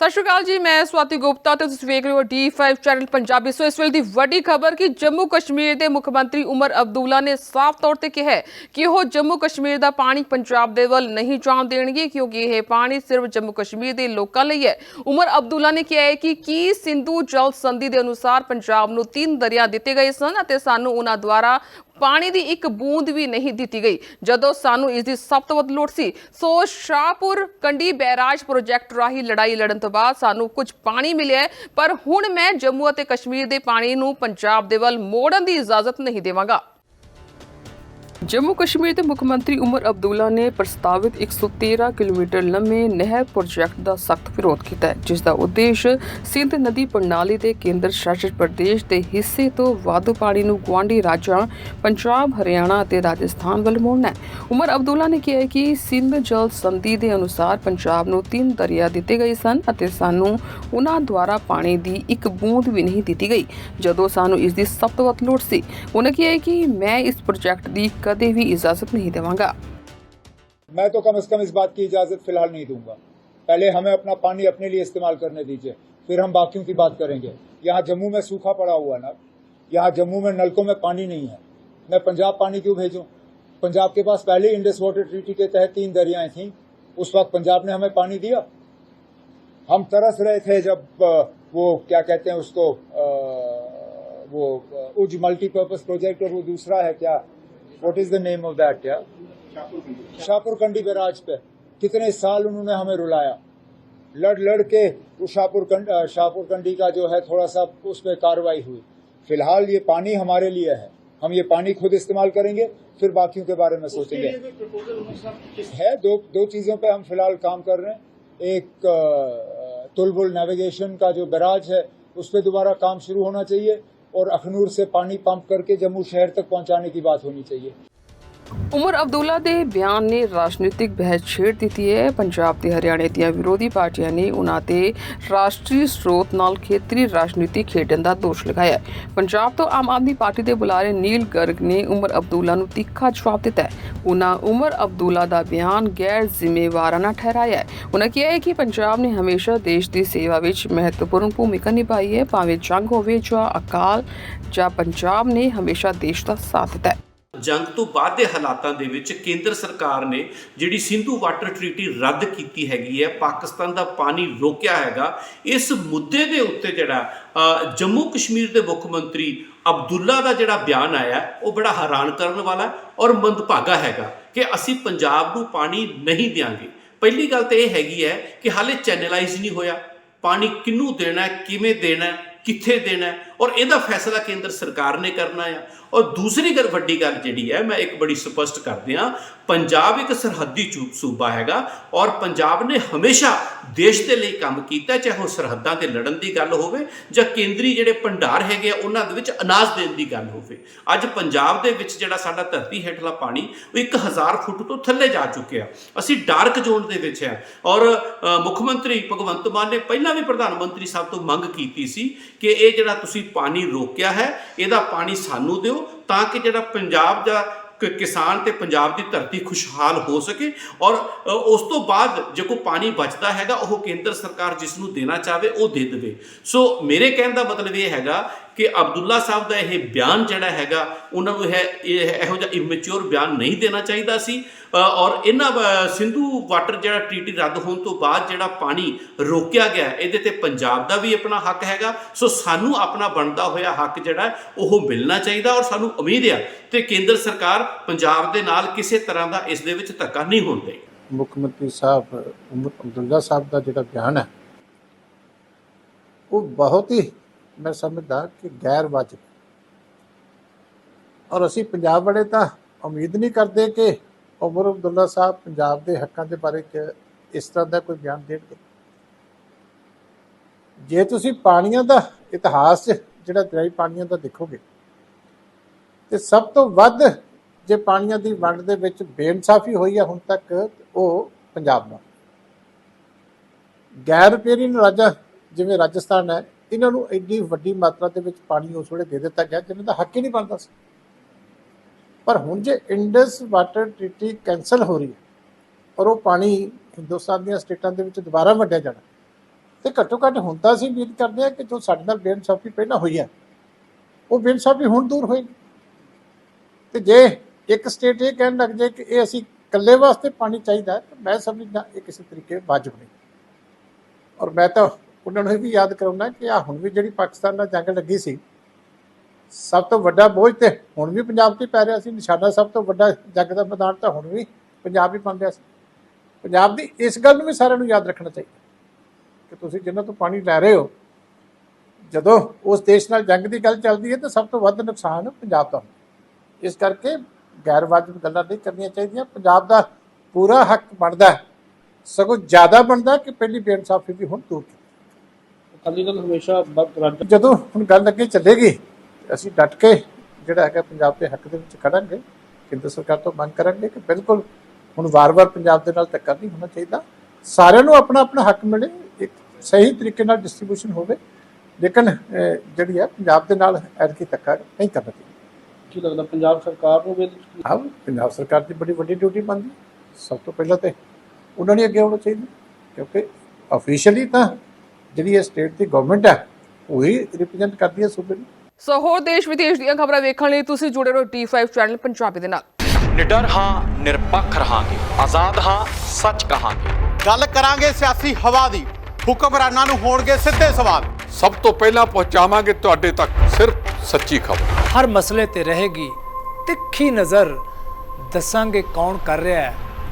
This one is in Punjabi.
ਸਤਿ ਸ਼੍ਰੀ ਅਕਾਲ ਜੀ, ਮੈਂ ਸਵਾਤੀ ਗੁਪਤਾ ਤੇ ਤੁਸੀਂ ਵੇਖ ਰਹੇ ਹੋ D5 ਚੈਨਲ ਪੰਜਾਬੀ। ਸੋ ਇਸ ਵੇਲੇ ਦੀ ਵੱਡੀ ਖਬਰ ਕਿ ਜੰਮੂ ਕਸ਼ਮੀਰ ਦੇ ਮੁੱਖ ਮੰਤਰੀ ਉਮਰ ਅਬਦੁੱਲਾ ਨੇ ਸਾਫ਼ ਤੌਰ ਤੇ ਕਿਹਾ ਕਿ ਉਹ ਜੰਮੂ ਕਸ਼ਮੀਰ ਦਾ ਪਾਣੀ ਪੰਜਾਬ ਦੇ ਵੱਲ ਨਹੀਂ ਜਾਣ ਦੇਣਗੇ, ਕਿਉਂਕਿ ਇਹ ਪਾਣੀ ਸਿਰਫ ਜੰਮੂ ਕਸ਼ਮੀਰ ਦੇ ਲੋਕਾਂ ਲਈ ਹੈ। ਉਮਰ ਅਬਦੁੱਲਾ ਨੇ ਕਿਹਾ ਹੈ ਕਿ ਕੀ ਸਿੰਧੂ ਜਲ ਸੰਧੀ ਦੇ ਅਨੁਸਾਰ ਪੰਜਾਬ ਨੂੰ ਤਿੰਨ ਦਰਿਆ ਦਿੱਤੇ ਗਏ ਸਨ ਅਤੇ ਸਾਨੂੰ ਉਹਨਾਂ ਦੁਆਰਾ ਪਾਣੀ ਦੀ ਇੱਕ ਬੂੰਦ ਵੀ ਨਹੀਂ ਦਿੱਤੀ ਗਈ। ਜਦੋਂ ਸਾਨੂੰ ਇਸ ਦੀ ਸਭ ਤੋਂ ਵੱਧ ਲੋੜ ਸੀ, so Shahpur Kandi barrage project ਰਾਹੀਂ ਲੜਾਈ ਲੜਨ ਤੋਂ ਬਾਅਦ ਸਾਨੂੰ ਕੁਝ ਪਾਣੀ ਮਿਲਿਆ ਪਰ ਹੁਣ ਮੈਂ ਜੰਮੂ ਅਤੇ ਕਸ਼ਮੀਰ ਦੇ ਪਾਣੀ ਨੂੰ ਪੰਜਾਬ ਦੇ ਵੱਲ ਮੋੜਨ ਦੀ ਇਜਾਜ਼ਤ ਨਹੀਂ ਦੇਵਾਂਗਾ। ਜੰਮੂ ਕਸ਼ਮੀਰ ਦੇ ਮੁੱਖ ਮੰਤਰੀ ਉਮਰ ਅਬਦੁੱਲਾ ਨੇ ਪ੍ਰਸਤਾਵਿਤ 113 ਕਿਲੋਮੀਟਰ ਲੰਮੇ ਨਹਿਰ ਪ੍ਰੋਜੈਕਟ ਦਾ ਸਖਤ ਵਿਰੋਧ ਕੀਤਾ ਜਿਸ ਦਾ ਉਦੇਸ਼ ਸਿੰਧ ਨਦੀ ਪ੍ਰਣਾਲੀ ਦੇ ਕੇਂਦਰ ਸ਼ਾਸਿਤ ਪ੍ਰਦੇਸ਼ ਦੇ ਹਿੱਸੇ ਤੋਂ ਵਾਧੂ ਪਾਣੀ ਨੂੰ ਗੁਆਂਢੀ ਰਾਜਾਂ ਪੰਜਾਬ, ਹਰਿਆਣਾ ਅਤੇ ਰਾਜਸਥਾਨ ਵੱਲ ਮੋੜਨਾ ਹੈ। ਉਮਰ ਅਬਦੁੱਲਾ ਨੇ ਕਿਹਾ ਕਿ ਸਿੰਧ ਜਲ ਸੰਧੀ ਦੇ ਅਨੁਸਾਰ ਪੰਜਾਬ ਨੂੰ ਤਿੰਨ ਦਰਿਆ ਦਿੱਤੇ ਗਏ ਸਨ ਅਤੇ ਸਾਨੂੰ ਉਹਨਾਂ ਦੁਆਰਾ ਪਾਣੀ ਦੀ ਇੱਕ ਬੂੰਦ ਵੀ ਨਹੀਂ ਦਿੱਤੀ ਗਈ, ਜਦੋਂ ਸਾਨੂੰ ਇਸ ਦੀ ਸਭ ਤੋਂ ਵੱਧ ਲੋੜ ਸੀ। ਉਹਨਾਂ ਕਿਹਾ ਕਿ ਮੈਂ ਇਸ ਪ੍ਰੋਜੈਕਟ ਦੀ कभी भी इजाज़त नहीं देवांगा। मैं तो कम से कम इस बात की इजाज़त फ़िलहाल नहीं दूँगा। पहले हमें अपना पानी अपने लिए इस्तेमाल करने दीजिए, फिर हम बाकियों की बात करेंगे। यहाँ जम्मू में सूखा पड़ा हुआ ना, यहाँ जम्मू में नलकों में पानी नहीं है। मैं पंजाब पानी क्यों भेजूँ? पंजाब के पास पहले इंडस वाटर ट्रीटी के तहत तीन दरियाएँ थी, उस वक्त पंजाब ने हमें पानी दिया। हम तरस रहे थे जब वो क्या कहते हैं उसको वो उज मल्टीपर्पज प्रोजेक्ट और वो दूसरा है क्या? What is the name of that क्या शाहपुर कंडी बैराज पे कितने साल उन्होंने हमें रुलाया। लड़ लड़ के वो शाहपुर कंड, शाहपुर कंडी का जो है थोड़ा सा उस पर कार्रवाई हुई। फ़िलहाल ये पानी हमारे लिए है। हम ये पानी खुद इस्तेमाल करेंगे फिर बाकियों के बारे में सोचेंगे। है दो दो चीज़ों पे हम फ़िलहाल काम कर रहे हैं। एक तुलबुल नेविगेशन का जो बैराज है उस पर दोबारा काम शुरू होना चाहिए। और अखनूर से पानी पंप करके जम्मू शहर तक पहुंचाने की बात होनी चाहिए ਉਮਰ ਅਬਦੁੱਲਾ ਦੇ ਬਿਆਨ ਨੇ ਰਾਜਨੀਤਿਕ ਬਹਿਸ ਛੇੜ ਦਿੱਤੀ ਹੈ। ਪੰਜਾਬ ਤੇ ਹਰਿਆਣਾ ਦੀਆਂ ਵਿਰੋਧੀ ਪਾਰਟੀਆਂ ਨੇ ਉਹਨਾਂ ਤੇ ਰਾਸ਼ਟਰੀ ਸਰੋਤ ਨਾਲ ਖੇਤਰੀ ਰਾਜਨੀਤੀ ਖੇਡਣ ਦਾ ਦੋਸ਼ ਲਗਾਇਆ ਹੈ। ਪੰਜਾਬ ਤੋਂ ਆਮ ਆਦਮੀ ਪਾਰਟੀ ਦੇ ਬੁਲਾਰੇ ਨੀਲ ਗਰਗ ਨੇ ਉਮਰ ਅਬਦੁੱਲਾ ਨੂੰ ਤਿੱਖਾ ਜਵਾਬ ਦਿੱਤਾ ਹੈ। ਉਹਨਾਂ ਉਮਰ ਅਬਦੁੱਲਾ ਦਾ ਬਿਆਨ ਗੈਰ ਜ਼ਿੰਮੇਵਾਰਾਨਾ ਠਹਿਰਾਇਆ ਹੈ। ਉਹਨਾਂ ਕਿਹਾ ਹੈ ਕਿ ਪੰਜਾਬ ਨੇ ਹਮੇਸ਼ਾ ਦੇਸ਼ ਦੀ ਸੇਵਾ ਵਿੱਚ ਮਹੱਤਵਪੂਰਨ ਭੂਮਿਕਾ ਨਿਭਾਈ ਹੈ। ਭਾਵੇਂ ਜੰਗ ਹੋਵੇ ਜਾਂ ਅਕਾਲ, ਜਾਂ ਪੰਜਾਬ ਨੇ ਹਮੇਸ਼ਾ ਦੇਸ਼ ਦਾ ਸਾਥ ਦਿੱਤਾ ਹੈ। ਜੰਗ ਤੋਂ ਬਾਅਦ ਦੇ ਹਾਲਾਤਾਂ ਦੇ ਵਿੱਚ ਕੇਂਦਰ ਸਰਕਾਰ ਨੇ ਜਿਹੜੀ ਸਿੰਧੂ ਵਾਟਰ ਟ੍ਰੀਟੀ ਰੱਦ ਕੀਤੀ ਹੈਗੀ ਹੈ, ਪਾਕਿਸਤਾਨ ਦਾ ਪਾਣੀ ਰੋਕਿਆ ਹੈਗਾ, ਇਸ ਮੁੱਦੇ ਦੇ ਉੱਤੇ ਜਿਹੜਾ ਜੰਮੂ ਕਸ਼ਮੀਰ ਦੇ ਮੁੱਖ ਮੰਤਰੀ ਅਬਦੁੱਲਾ ਦਾ ਜਿਹੜਾ ਬਿਆਨ ਆਇਆ, ਉਹ ਬੜਾ ਹੈਰਾਨ ਕਰਨ ਵਾਲਾ ਔਰ ਮੰਦਭਾਗਾ ਹੈਗਾ ਕਿ ਅਸੀਂ ਪੰਜਾਬ ਨੂੰ ਪਾਣੀ ਨਹੀਂ ਦਿਆਂਗੇ। ਪਹਿਲੀ ਗੱਲ ਤਾਂ ਇਹ ਹੈਗੀ ਹੈ ਕਿ ਹਾਲੇ ਚੈਨਲਾਈਜ਼ ਨਹੀਂ ਹੋਇਆ। ਪਾਣੀ ਕਿਹਨੂੰ ਦੇਣਾ, ਕਿਵੇਂ ਦੇਣਾ, ਕਿੱਥੇ ਦੇਣਾ ਔਰ ਇਹਦਾ ਫੈਸਲਾ ਕੇਂਦਰ ਸਰਕਾਰ ਨੇ ਕਰਨਾ ਆ। ਔਰ ਦੂਸਰੀ ਗੱਲ, ਵੱਡੀ ਗੱਲ ਜਿਹੜੀ ਹੈ, ਮੈਂ ਇੱਕ ਬੜੀ ਸਪਸ਼ਟ ਕਰ ਦਿਆਂ ਪੰਜਾਬ ਇੱਕ ਸਰਹੱਦੀ ਚੂ- ਸੂਬਾ ਹੈਗਾ ਔਰ ਪੰਜਾਬ ਨੇ ਹਮੇਸ਼ਾ ਦੇਸ਼ ਦੇ ਲਈ ਕੰਮ ਕੀਤਾ, ਚਾਹੇ ਉਹ ਸਰਹੱਦਾਂ ਤੇ ਲੜਨ ਦੀ ਗੱਲ ਹੋਵੇ ਜਾਂ ਕੇਂਦਰੀ ਜਿਹੜੇ ਭੰਡਾਰ ਹੈਗੇ ਆ, ਉਹਨਾਂ ਦੇ ਵਿੱਚ ਅਨਾਜ ਦੇਣ ਦੀ ਗੱਲ ਹੋਵੇ। ਅੱਜ ਪੰਜਾਬ ਦੇ ਵਿੱਚ ਜਿਹੜਾ ਸਾਡਾ ਧਰਤੀ ਹੇਠਲਾ ਪਾਣੀ, ਉਹ 1000 ਫੁੱਟ ਤੋਂ ਥੱਲੇ ਜਾ ਚੁੱਕਿਆ। ਅਸੀਂ ਡਾਰਕ ਜ਼ੋਨ ਦੇ ਵਿੱਚ ਹੈ। ਔਰ ਮੁੱਖ ਮੰਤਰੀ ਭਗਵੰਤ ਮਾਨ ਨੇ ਪਹਿਲਾਂ ਵੀ ਪ੍ਰਧਾਨ ਮੰਤਰੀ ਸਾਹਿਬ ਤੋਂ ਮੰਗ ਕੀਤੀ ਸੀ ਕਿ ਇਹ ਜਿਹੜਾ ਤੁਸੀਂ ਪਾਣੀ ਰੋਕਿਆ ਹੈ, ਇਹਦਾ ਪਾਣੀ ਸਾਨੂੰ ਦਿਓ ਤਾਂ ਕਿ ਜਿਹੜਾ ਪੰਜਾਬ ਦਾ ਕਿਸਾਨ ਤੇ ਪੰਜਾਬ ਦੀ ਧਰਤੀ ਖੁਸ਼ਹਾਲ ਹੋ ਸਕੇ ਔਰ ਉਸ ਤੋਂ ਬਾਅਦ ਜੇ ਕੋਈ ਪਾਣੀ ਬਚਦਾ ਹੈਗਾ, ਉਹ ਕੇਂਦਰ ਸਰਕਾਰ ਜਿਸ ਨੂੰ ਦੇਣਾ ਚਾਹਵੇ, ਉਹ ਦੇ ਦੇਵੇ। ਸੋ ਮੇਰੇ ਕਹਿਣ ਦਾ ਮਤਲਬ ਇਹ ਹੈਗਾ ਕਿ ਅਬਦੁੱਲਾ ਸਾਹਿਬ ਦਾ ਇਹ ਬਿਆਨ ਜਿਹੜਾ ਹੈਗਾ, ਉਹਨਾਂ ਨੂੰ ਇਹ ਇਹੋ ਜਿਹਾ ਇਮੈਚੁਰ ਬਿਆਨ ਨਹੀਂ ਦੇਣਾ ਚਾਹੀਦਾ ਸੀ। ਔਰ ਇਹਨਾਂ ਸਿੰਧੂ ਵਾਟਰ ਜਿਹੜਾ ਟ੍ਰੀਟੀ ਰੱਦ ਹੋਣ ਤੋਂ ਬਾਅਦ ਜਿਹੜਾ ਪਾਣੀ ਰੋਕਿਆ ਗਿਆ, ਇਹਦੇ ਤੇ ਪੰਜਾਬ ਦਾ ਵੀ ਆਪਣਾ ਹੱਕ ਹੈਗਾ। ਸੋ ਸਾਨੂੰ ਆਪਣਾ ਬਣਦਾ ਹੋਇਆ ਹੱਕ ਜਿਹੜਾ, ਉਹ ਮਿਲਣਾ ਚਾਹੀਦਾ ਔਰ ਸਾਨੂੰ ਉਮੀਦ ਆ ਤੇ ਕੇਂਦਰ ਸਰਕਾਰ ਪੰਜਾਬ ਦੇ ਨਾਲ ਕਿਸੇ ਤਰ੍ਹਾਂ ਦਾ ਇਸ ਦੇ ਵਿੱਚ ਧੱਕਾ ਨਹੀਂ ਹੋਣ ਦੇਗੀ ਮੁੱਖ ਮੰਤਰੀ ਸਾਹਿਬ ਅਬਦੁੱਲਾ ਸਾਹਿਬ ਦਾ ਜਿਹੜਾ ਬਿਆਨ ਹੈ, ਉਹ ਬਹੁਤ ਹੀ ਮੈਂ ਸਮਝਦਾ ਕਿ ਗੈਰ ਵਾਜਬ। ਔਰ ਅਸੀਂ ਪੰਜਾਬ ਵਾਲੇ ਤਾਂ ਉਮੀਦ ਨਹੀਂ ਕਰਦੇ ਕਿ ਉਮਰ ਅਬਦੁੱਲਾ ਸਾਹਿਬ ਪੰਜਾਬ ਦੇ ਹੱਕਾਂ ਦੇ ਬਾਰੇ ਚ ਇਸ ਤਰ੍ਹਾਂ ਦਾ ਕੋਈ ਬਿਆਨ ਦੇਣਗੇ। ਜੇ ਤੁਸੀਂ ਪਾਣੀਆਂ ਦਾ ਇਤਿਹਾਸ 'ਚ, ਜਿਹੜਾ ਦਰਿਆਈ ਪਾਣੀਆਂ ਦਾ ਦੇਖੋਗੇ, ਤੇ ਸਭ ਤੋਂ ਵੱਧ ਜੇ ਪਾਣੀਆਂ ਦੀ ਵੰਡ ਦੇ ਵਿੱਚ ਬੇਇਨਸਾਫੀ ਹੋਈ ਹੈ ਹੁਣ ਤੱਕ ਉਹ ਪੰਜਾਬ ਨਾਲ ਗੈਰ ਪੇਰੀ ਰਾਜਾ ਜਿਵੇਂ ਰਾਜਸਥਾਨ ਹੈ ਇਹਨਾਂ ਨੂੰ ਐਡੀ ਵੱਡੀ ਮਾਤਰਾ ਦੇ ਵਿੱਚ ਪਾਣੀ ਉਸ ਵੇਲੇ ਦੇ ਦਿੱਤਾ ਗਿਆ ਜਿਹਨਾਂ ਦਾ ਹੱਕ ਹੀ ਨਹੀਂ ਬਣਦਾ ਸੀ। ਪਰ ਹੁਣ ਜੇ ਇੰਡਸ ਵਾਟਰ ਟ੍ਰੀਟੀ ਕੈਨਸਲ ਹੋ ਰਹੀ ਹੈ ਔਰ ਉਹ ਪਾਣੀ ਹਿੰਦੁਸਤਾਨ ਦੀਆਂ ਸਟੇਟਾਂ ਦੇ ਵਿੱਚ ਦੁਬਾਰਾ ਵੰਡਿਆ ਜਾਣਾ, ਤੇ ਘੱਟੋ ਘੱਟ ਹੁੰਦਾ ਸੀ ਉਮੀਦ ਕਰਦੇ ਆ ਕਿ ਜੋ ਸਾਡੇ ਨਾਲ ਬੇਇਨਸਾਫੀ ਪਹਿਲਾਂ ਹੋਈ ਹੈ, ਉਹ ਬੇਇਨਸਾਫੀ ਹੁਣ ਦੂਰ ਹੋਏਗੀ। ਤੇ ਜੇ ਇੱਕ ਸਟੇਟ ਇਹ ਕਹਿਣ ਲੱਗ ਜਾਏ ਕਿ ਇਹ ਅਸੀਂ ਇਕੱਲੇ ਵਾਸਤੇ ਪਾਣੀ ਚਾਹੀਦਾ ਤਾਂ ਮੈਂ ਸਮਝਦਾ ਇਹ ਕਿਸੇ ਤਰੀਕੇ ਵਾਜਬ ਨਹੀਂ। ਔਰ ਮੈਂ ਤਾਂ ਉਹਨਾਂ ਨੂੰ ਇਹ ਵੀ ਯਾਦ ਕਰਾਉਣਾ ਕਿ ਆ ਹੁਣ ਵੀ ਜਿਹੜੀ ਪਾਕਿਸਤਾਨ ਨਾਲ ਜੰਗ ਲੱਗੀ ਸੀ, ਸਭ ਤੋਂ ਵੱਡਾ ਬੋਝ ਤੇ ਹੁਣ ਵੀ ਪੰਜਾਬ ਤੇ ਪੈ ਰਿਹਾ ਸੀ, ਨਿਸ਼ਾਨਾ ਸਭ ਤੋਂ ਵੱਡਾ ਜੰਗ ਦਾ ਮੈਦਾਨ ਤਾਂ ਹੁਣ ਵੀ ਪੰਜਾਬ ਹੀ ਬਣ ਰਿਹਾ ਸੀ। ਪੰਜਾਬ ਦੀ ਇਸ ਗੱਲ ਨੂੰ ਵੀ ਸਾਰਿਆਂ ਨੂੰ ਯਾਦ ਰੱਖਣਾ ਚਾਹੀਦਾ ਕਿ ਤੁਸੀਂ ਜਿਨ੍ਹਾਂ ਤੋਂ ਪਾਣੀ ਲੈ ਰਹੇ ਹੋ, ਜਦੋਂ ਉਸ ਦੇਸ਼ ਨਾਲ ਜੰਗ ਦੀ ਗੱਲ ਚੱਲਦੀ ਹੈ, ਤਾਂ ਸਭ ਤੋਂ ਵੱਧ ਨੁਕਸਾਨ ਪੰਜਾਬ ਦਾ ਹੁੰਦਾ ਇਸ ਕਰਕੇ ਗੈਰ ਵਾਜਬ ਗੱਲਾਂ ਨਹੀਂ ਕਰਨੀਆਂ ਚਾਹੀਦੀਆਂ, ਪੰਜਾਬ ਦਾ ਪੂਰਾ ਹੱਕ ਬਣਦਾ ਸਗੋਂ ਜ਼ਿਆਦਾ ਬਣਦਾ ਕਿ ਪਹਿਲੀ ਬੇਇਨਸਾਫੀ ਵੀ ਹੁਣ ਦੂਰ ਕੀਤੀ। ਅਕਾਲੀ ਦਲ ਹਮੇਸ਼ਾ ਵਕਤ ਰੱਦ ਜਦੋਂ ਹੁਣ ਗੱਲ ਅੱਗੇ ਚੱਲੇਗੀ ਅਸੀਂ ਡਟ ਕੇ ਜਿਹੜਾ ਹੈਗਾ ਪੰਜਾਬ ਦੇ ਹੱਕ ਦੇ ਵਿੱਚ ਖੜਾਂਗੇ ਕੇਂਦਰ ਸਰਕਾਰ ਤੋਂ ਮੰਗ ਕਰਾਂਗੇ ਕਿ ਬਿਲਕੁਲ ਹੁਣ ਵਾਰ-ਵਾਰ ਪੰਜਾਬ ਦੇ ਨਾਲ ਧੱਕਾ ਨਹੀਂ ਹੋਣਾ ਚਾਹੀਦਾ। ਸਾਰਿਆਂ ਨੂੰ ਆਪਣਾ ਆਪਣਾ ਹੱਕ ਮਿਲੇ ਇੱਕ ਸਹੀ ਤਰੀਕੇ ਨਾਲ ਡਿਸਟ੍ਰੀਬਿਊਸ਼ਨ ਹੋਵੇ। ਲੇਕਿਨ ਜਿਹੜੀ ਹੈ ਪੰਜਾਬ ਦੇ ਨਾਲ ਐਤਕੀ ਧੱਕਾ ਨਹੀਂ ਕਰਨਾ ਚਾਹੀਦਾ। ਕੀ ਲੱਗਦਾ ਪੰਜਾਬ ਸਰਕਾਰ ਨੂੰ ਵੀ ਹਾਂ ਪੰਜਾਬ ਸਰਕਾਰ ਦੀ ਬੜੀ ਵੱਡੀ ਡਿਊਟੀ ਬਣਦੀ। ਸਭ ਤੋਂ ਪਹਿਲਾਂ ਤੇ ਉਹਨਾਂ ਨੇ ਅੱਗੇ ਆਉਣਾ ਚਾਹੀਦਾ ਕਿਉਂਕਿ ਅਫੀਸ਼ੀਅਲੀ ਤਾਂ ਜਿਹੜੀ ਇਹ ਸਟੇਟ ਦੀ ਗਵਰਨਮੈਂਟ ਹੈ ਉਹੀ ਰਿਪਰੈਜ਼ੈਂਟ ਕਰਦੀ ਹੈ ਸੂਬੇ ਨੂੰ। ਸੋ ਹੋਰ ਦੇਸ਼ ਵਿਦੇਸ਼ ਦੀਆਂ ਖਬਰਾਂ ਵੇਖਣ ਲਈ ਤੁਸੀਂ ਜੁੜੇ ਰਹੋ D5 ਚੈਨਲ ਪੰਜਾਬੀ ਦੇ ਨਾਲ। ਨਿਡਰ ਹਾਂ ਨਿਰਪੱਖ ਰਹਾਂਗੇ। ਆਜ਼ਾਦ ਹਾਂ ਸੱਚ ਕਹਾਂਗੇ। ਗੱਲ ਕਰਾਂਗੇ ਸਿਆਸੀ ਹਵਾ ਦੀ। ਹੁਕਮਰਾਨਾਂ ਨੂੰ ਹੋਣਗੇ ਸਿੱਧੇ ਸਵਾਲ। ਸਭ ਤੋਂ ਪਹਿਲਾਂ ਪਹੁੰਚਾਵਾਂਗੇ ਤੁਹਾਡੇ ਤੱਕ ਸਿਰਫ ਸੱਚੀ ਖਬਰ। ਹਰ ਮਸਲੇ ਤੇ ਰਹੇਗੀ ਤਿੱਖੀ ਨਜ਼ਰ। ਦੱਸਾਂਗੇ ਕੌਣ ਕਰ ਰਿਹਾ ਹੈ।